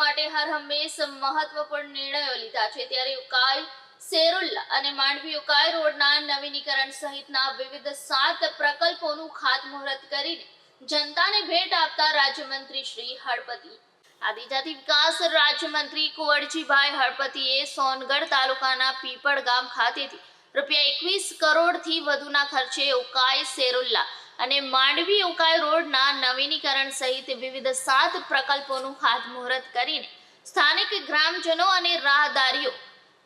માટે હર હંમેશ મહત્વપૂર્ણ નિર્ણયો લીધા છે. ત્યારે ઉકાઈ સેરુલ અને માંડવી ઉકાઈ રોડના નવીનીકરણ સહિતના વિવિધ સાત પ્રકલ્પોનું ખાતમુહૂર્ત કરીને જનતાને ભેટ આપતા રાજ્યમંત્રી શ્રી હળપતિ. આદિજાતિ વિકાસ રાજ્યમંત્રી કુંવરજીભાઈ હળપતિએ સોનગઢ તાલુકાના પીપળ ગામ ખાતેથી રૂપિયા એકવીસ કરોડથી વધુના ખર્ચે ઉકાઈ સેરુલ્લા અને માંડવી ઉકાઈ રોડના નવીનીકરણ સહિત વિવિધ સાત પ્રકલ્પોનું ખાતમુહૂર્ત કરીને સ્થાનિક ગ્રામજનો અને રાહદારીઓ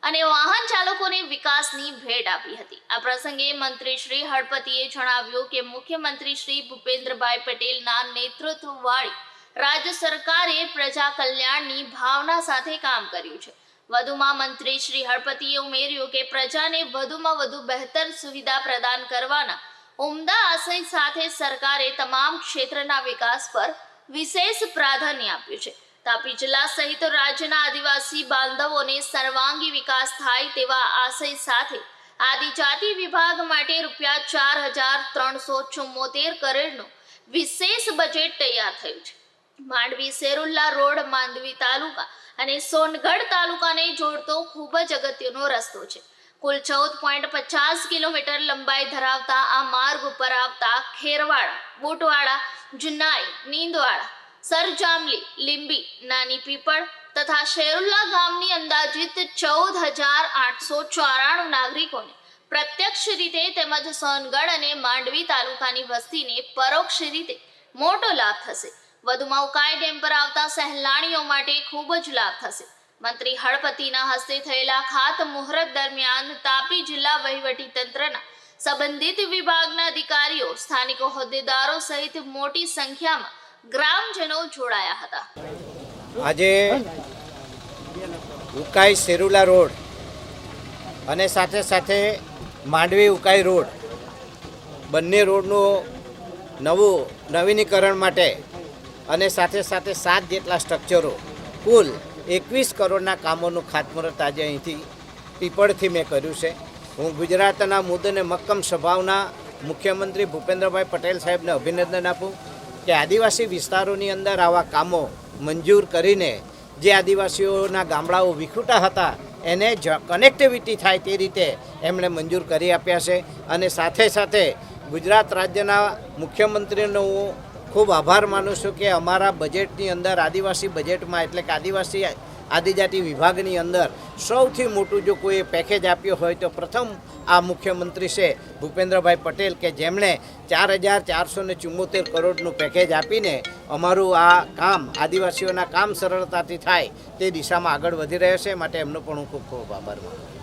અને વાહન ચાલકોને વિકાસની ભેટ આપી હતી. આ પ્રસંગે મંત્રી શ્રી હળપતિએ જણાવ્યું કે મુખ્યમંત્રી શ્રી ભૂપેન્દ્રભાઈ પટેલના નેતૃત્વવાળી રાજ્ય સરકારે પ્રજા કલ્યાણની ભાવના સાથે કામ કર્યું છે. વધુમાં મંત્રી શ્રી હળપતિએ ઉમેર્યું કે પ્રજાને વધુમાં વધુ બહેતર સુવિધા પ્રદાન કરવાના ઉમદા આશય સાથે સરકારે તમામ ક્ષેત્રના વિકાસ પર વિશેષ પ્રાધાન્ય આપ્યું છે. તાપી જિલ્લા સહિત રાજ્યના આદિવાસી બાંધવોને સર્વાંગી વિકાસ થાય તેવા આશય સાથે આદિજાતિ વિભાગ માટે રૂપિયા ચાર હજાર ત્રણસો ચુમ્મોતેર કરોડનું વિશેષ બજેટ તૈયાર થયું છે. માંડવી સેરુલ્લા રોડ, માંડવી તાલુકા અને સોનગઢ તાલુકાને જોડતો ખૂબ જ અગત્યનો રસ્તો છે. કુલ ચૌદ પોઈન્ટ પચાસ કિલોમીટર લંબાઈ ધરાવતા આ માર્ગ ઉપર આવતા ખેરવાડા, બુટવાડા, જુનાઈ, નીંદવાડા, સરજામલી, લીંબી, નાની પીપળ તથા શેરુલ્લા ગામની અંદાજિત ચૌદ હજાર આઠસો ચોરાણું નાગરિકોને પ્રત્યક્ષ રીતે તેમજ સોનગઢ અને માંડવી તાલુકાની વસ્તીને પરોક્ષ રીતે મોટો લાભ થશે. વધુમાં ઉકાઈ ડેમ પર આવતા સહેલાણીઓ માટે ખૂબ જ લાભ થશે. મંત્રી હળપતિના હસ્તે થયેલા ખાત મુહૂર્ત દરમિયાન તાપી જિલ્લા વહીવટી તંત્રના સંબંધિત વિભાગના અધિકારીઓ, સ્થાનિકો હોદ્દેદારો સહિત મોટી સંખ્યામાં ગ્રામજનો જોડાયા હતા. આજે ઉકાઈ સેરુલા રોડ અને સાથે સાથે માંડવી ઉકાઈ રોડ બંને રોડનું નવું નવીનીકરણ માટે અને સાથે સાથે સાત જેટલા સ્ટ્રક્ચરો કુલ એકવીસ કરોડના કામોનું ખાતમુહૂર્ત આજે અહીંથી પીપળથી મેં કર્યું છે. હું ગુજરાતના મુદ્દને મક્કમ સ્વભાવના મુખ્યમંત્રી ભૂપેન્દ્રભાઈ પટેલ સાહેબને અભિનંદન આપું કે આદિવાસી વિસ્તારોની અંદર આવા કામો મંજૂર કરીને જે આદિવાસીઓના ગામડાઓ વિખૂટા હતા, એને જ કનેક્ટિવિટી થાય તે રીતે એમણે મંજૂર કરી આપ્યા છે. અને સાથે સાથે ગુજરાત રાજ્યના મુખ્યમંત્રીનો ખૂબ આભાર માનું છું કે અમારા બજેટની અંદર, આદિવાસી બજેટમાં એટલે કે આદિવાસી આદિજાતિ વિભાગની અંદર સૌથી મોટું જો કોઈ પેકેજ આપ્યું હોય તો પ્રથમ આ મુખ્યમંત્રી છે ભૂપેન્દ્રભાઈ પટેલ કે જેમણે ચાર હજાર ચારસો ને ચુમ્મોતેર કરોડનું પેકેજ આપીને અમારું આ કામ, આદિવાસીઓના કામ સરળતાથી થાય તે દિશામાં આગળ વધી રહ્યો છે. માટે એમનો પણ હું ખૂબ ખૂબ આભાર માનું છું.